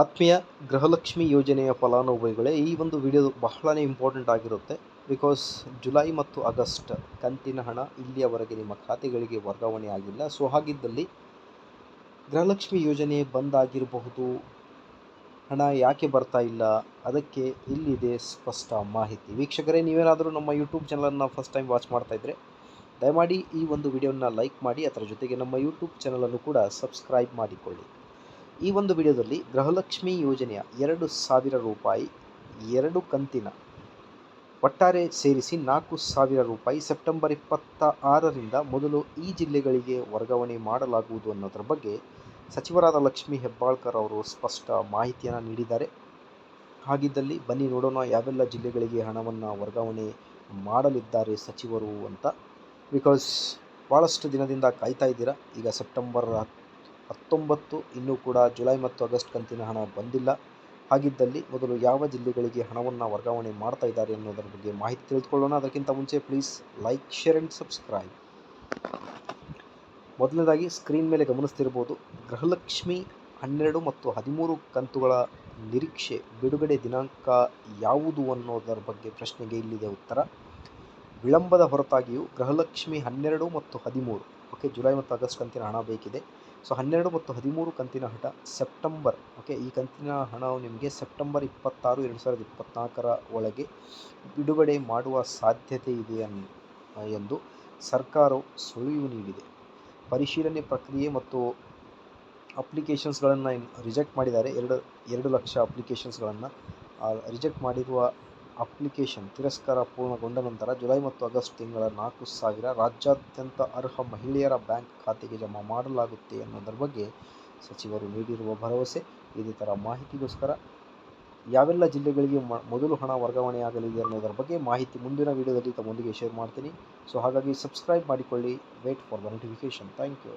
ಆತ್ಮೀಯ ಗೃಹಲಕ್ಷ್ಮಿ ಯೋಜನೆಯ ಫಲಾನುಭವಿಗಳೇ, ಈ ಒಂದು ವಿಡಿಯೋ ಬಹಳನೇ ಇಂಪಾರ್ಟೆಂಟ್ ಆಗಿರುತ್ತೆ. ಬಿಕಾಸ್ ಜುಲೈ ಮತ್ತು ಆಗಸ್ಟ್ ಕಂತಿನ ಹಣ ಇಲ್ಲಿಯವರೆಗೆ ನಿಮ್ಮ ಖಾತೆಗಳಿಗೆ ವರ್ಗಾವಣೆ ಆಗಿಲ್ಲ. ಸೊ, ಹಾಗಿದ್ದಲ್ಲಿ ಗೃಹಲಕ್ಷ್ಮಿ ಯೋಜನೆ ಬಂದ್ ಆಗಿರಬಹುದು ಹಣ ಯಾಕೆ ಬರ್ತಾ ಇಲ್ಲ? ಅದಕ್ಕೆ ಇಲ್ಲಿದೆ ಸ್ಪಷ್ಟ ಮಾಹಿತಿ. ವೀಕ್ಷಕರೇ, ನೀವೇನಾದರೂ ನಮ್ಮ ಯೂಟ್ಯೂಬ್ ಚಾನಲನ್ನು ಫಸ್ಟ್ ಟೈಮ್ ವಾಚ್ ಮಾಡ್ತಾ ಇದ್ದರೆ ದಯಮಾಡಿ ಈ ಒಂದು ವಿಡಿಯೋನ ಲೈಕ್ ಮಾಡಿ, ಅದರ ಜೊತೆಗೆ ನಮ್ಮ ಯೂಟ್ಯೂಬ್ ಚಾನಲನ್ನು ಕೂಡ ಸಬ್ಸ್ಕ್ರೈಬ್ ಮಾಡಿಕೊಳ್ಳಿ. ಈ ಒಂದು ವಿಡಿಯೋದಲ್ಲಿ ಗೃಹಲಕ್ಷ್ಮಿ ಯೋಜನೆಯ ಎರಡು ಸಾವಿರ ರೂಪಾಯಿ, ಎರಡು ಕಂತಿನ ಒಟ್ಟಾರೆ ಸೇರಿಸಿ ನಾಲ್ಕು ಸಾವಿರ ರೂಪಾಯಿ ಸೆಪ್ಟೆಂಬರ್ ಇಪ್ಪತ್ತ ಆರರಿಂದ ಮೊದಲು ಈ ಜಿಲ್ಲೆಗಳಿಗೆ ವರ್ಗಾವಣೆ ಮಾಡಲಾಗುವುದು ಅನ್ನೋದರ ಬಗ್ಗೆ ಸಚಿವರಾದ ಲಕ್ಷ್ಮಿ ಹೆಬ್ಬಾಳ್ಕರ್ ಅವರು ಸ್ಪಷ್ಟ ಮಾಹಿತಿಯನ್ನು ನೀಡಿದ್ದಾರೆ. ಹಾಗಿದ್ದಲ್ಲಿ ಬನ್ನಿ ನೋಡೋಣ ಯಾವೆಲ್ಲ ಜಿಲ್ಲೆಗಳಿಗೆ ಹಣವನ್ನು ವರ್ಗಾವಣೆ ಮಾಡಲಿದ್ದಾರೆ ಸಚಿವರು ಅಂತ. ಬಿಕಾಸ್ ಭಾಳಷ್ಟು ದಿನದಿಂದ ಕಾಯ್ತಾ ಇದ್ದೀರಾ, ಈಗ ಸೆಪ್ಟೆಂಬರ್ ಹತ್ತೊಂಬತ್ತು, ಇನ್ನೂ ಕೂಡ ಜುಲೈ ಮತ್ತು ಆಗಸ್ಟ್ ಕಂತಿನ ಹಣ ಬಂದಿಲ್ಲ. ಹಾಗಿದ್ದಲ್ಲಿ ಮೊದಲು ಯಾವ ಜಿಲ್ಲೆಗಳಿಗೆ ಹಣವನ್ನು ವರ್ಗಾವಣೆ ಮಾಡ್ತಾ ಇದ್ದಾರೆ ಅನ್ನೋದರ ಬಗ್ಗೆ ಮಾಹಿತಿ ತಿಳಿದುಕೊಳ್ಳೋಣ. ಅದಕ್ಕಿಂತ ಮುಂಚೆ please like share and subscribe ಮೊದಲನೇದಾಗಿ ಸ್ಕ್ರೀನ್ ಮೇಲೆ ಗಮನಿಸ್ತಿರ್ಬೋದು, ಗೃಹಲಕ್ಷ್ಮಿ ಹನ್ನೆರಡು ಮತ್ತು ಹದಿಮೂರು ಕಂತುಗಳ ನಿರೀಕ್ಷೆ ಬಿಡುಗಡೆ ದಿನಾಂಕ ಯಾವುದು ಅನ್ನೋದರ ಬಗ್ಗೆ ಪ್ರಶ್ನೆಗೆ ಇಲ್ಲಿದೆ ಉತ್ತರ. ವಿಳಂಬದ ಹೊರತಾಗಿಯೂ ಗೃಹಲಕ್ಷ್ಮಿ ಹನ್ನೆರಡು ಮತ್ತು ಹದಿಮೂರು. ಓಕೆ ಜುಲೈ ಮತ್ತು ಆಗಸ್ಟ್ ಕಂತಿನ ಹಣ ಬೇಕಿದೆ. ಸೊ ಹನ್ನೆರಡು ಮತ್ತು ಹದಿಮೂರು ಕಂತಿನ ಹಣ ಸೆಪ್ಟೆಂಬರ್ ಓಕೆ ಈ ಕಂತಿನ ಹಣವು ನಿಮಗೆ ಸೆಪ್ಟೆಂಬರ್ ಇಪ್ಪತ್ತಾರು, ಎರಡು ಸಾವಿರದ ಇಪ್ಪತ್ತ್ನಾಲ್ಕರ ಒಳಗೆ ಬಿಡುಗಡೆ ಮಾಡುವ ಸಾಧ್ಯತೆ ಇದೆ ಎಂದು ಸರ್ಕಾರವು ಸುಳಿವು ನೀಡಿದೆ. ಪರಿಶೀಲನೆ ಪ್ರಕ್ರಿಯೆ ಮತ್ತು ಅಪ್ಲಿಕೇಶನ್ಸ್ಗಳನ್ನು ರಿಜೆಕ್ಟ್ ಮಾಡಿದ್ದಾರೆ. ಎರಡು ಎರಡು ಲಕ್ಷ ಅಪ್ಲಿಕೇಶನ್ಸ್ಗಳನ್ನು ರಿಜೆಕ್ಟ್ ಮಾಡಿರುವ ಅಪ್ಲಿಕೇಶನ್ ತಿರಸ್ಕಾರ ಪೂರ್ಣಗೊಂಡ ನಂತರ ಜುಲೈ ಮತ್ತು ಆಗಸ್ಟ್ ತಿಂಗಳ ನಾಲ್ಕು ಸಾವಿರ ರಾಜ್ಯಾದ್ಯಂತ ಅರ್ಹ ಮಹಿಳೆಯರ ಬ್ಯಾಂಕ್ ಖಾತೆಗೆ ಜಮಾ ಮಾಡಲಾಗುತ್ತೆ ಅನ್ನೋದರ ಬಗ್ಗೆ ಸಚಿವರು ನೀಡಿರುವ ಭರವಸೆ ಇದೇ ಥರ ಮಾಹಿತಿಗೋಸ್ಕರ ಯಾವೆಲ್ಲ ಜಿಲ್ಲೆಗಳಿಗೆ ಮೊದಲು ಹಣ ವರ್ಗಾವಣೆಯಾಗಲಿದೆ ಅನ್ನೋದರ ಬಗ್ಗೆ ಮಾಹಿತಿ ಮುಂದಿನ ವಿಡಿಯೋದಲ್ಲಿ ತಮ್ಮೊಂದಿಗೆ ಶೇರ್ ಮಾಡ್ತೀನಿ. ಸೊ ಹಾಗಾಗಿ ಸಬ್ಸ್ಕ್ರೈಬ್ ಮಾಡಿಕೊಳ್ಳಿ wait for the notification thank you